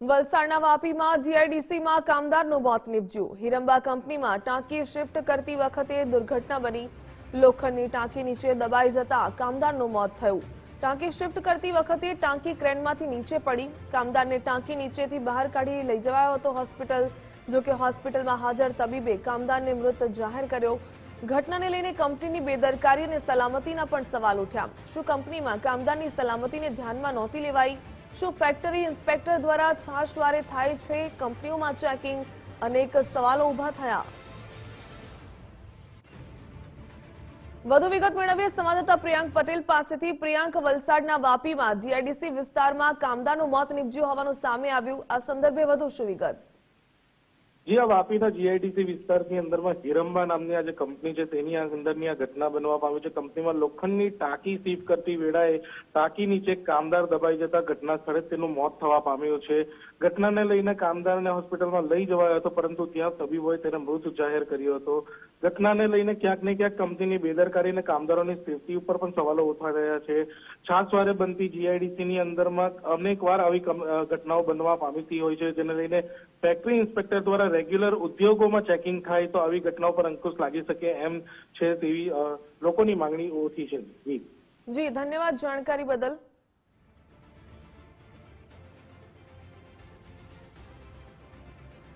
વલસાડના વાપીમાં જીઆઈડીસીમાં કામદારનું મોત નીપજ્યું. હિરંબા કંપનીમાં ટાંકી શિફ્ટ કરતી વખતે દુર્ઘટના બની. લોખંડની ટાંકી નીચે દબાઈ જતા કામદારનું મોત થયું. ટાંકી શિફ્ટ કરતી વખતે ટાંકી ક્રેનમાંથી નીચે પડી. કામદારને ટાંકી નીચેથી બહાર કાઢી લઈ જવાયો હતો હોસ્પિટલ. જોકે હોસ્પિટલમાં હાજર તબીબે કામદારને મૃત જાહેર કર્યો. ઘટનાને લઈને કંપનીની બેદરકારી અને સલામતીના પણ સવાલ ઉઠ્યા. શું કંપનીમાં કામદારની સલામતીને ધ્યાનમાં નહોતી લેવાઈ? શું ફેક્ટરી ઇન્સ્પેક્ટર દ્વારા છાશવારે થાય છે કંપનીઓમાં ચેકિંગ અનેક સવાલો ઊભા થયા. વધુ વિગત મેળવીએ સંવાદદાતા પ્રિયાંક પટેલ પાસેથી. પ્રિયાંક, વલસાડના વાપીમાં જીઆઈડીસી વિસ્તારમાં કામદારનું મોત નીપજ્યું હોવાનું સામે આવ્યું. આ સંદર્ભે વધુ શું વિગત? જી આ વાપીના જીઆઈડીસી વિસ્તારની અંદરમાં હિરંબા નામની આ જે કંપની છે, તેની અંદરની આ ઘટના બનવા પામી છે. કંપનીમાં લોખંડની ટાંકી સીફ કરતી વેળાએ ટાંકી નીચે કામદાર દબાઈ જતા ઘટના સ્થળે તેનું મોત થવા પામ્યું છે. ઘટનાને લઈને કામદારને હોસ્પિટલમાં લઈ જવાયો હતો, પરંતુ ત્યાં તબીબોએ તેને મૃત જાહેર કર્યો હતો. ઘટનાને લઈને ક્યાંક ને ક્યાંક કંપનીની બેદરકારી અને કામદારોની સેફટી ઉપર પણ સવાલો ઉઠવા રહ્યા છે. છાસવારે બનતી જીઆઈડીસીની અંદરમાં અનેકવાર આવી ઘટનાઓ બનવા પામીતી હોય છે. જેને લઈને ફેક્ટરી ઇન્સ્પેક્ટર દ્વારા રેગ્યુલર ઉદ્યોગોમાં ચેકિંગ થાય તો આવી ઘટનાઓ પર અંકુશ લાગી શકે એમ છે તેવી લોકોની માંગણી ઓછી છે જી, ધન્યવાદ જાણકારી બદલ.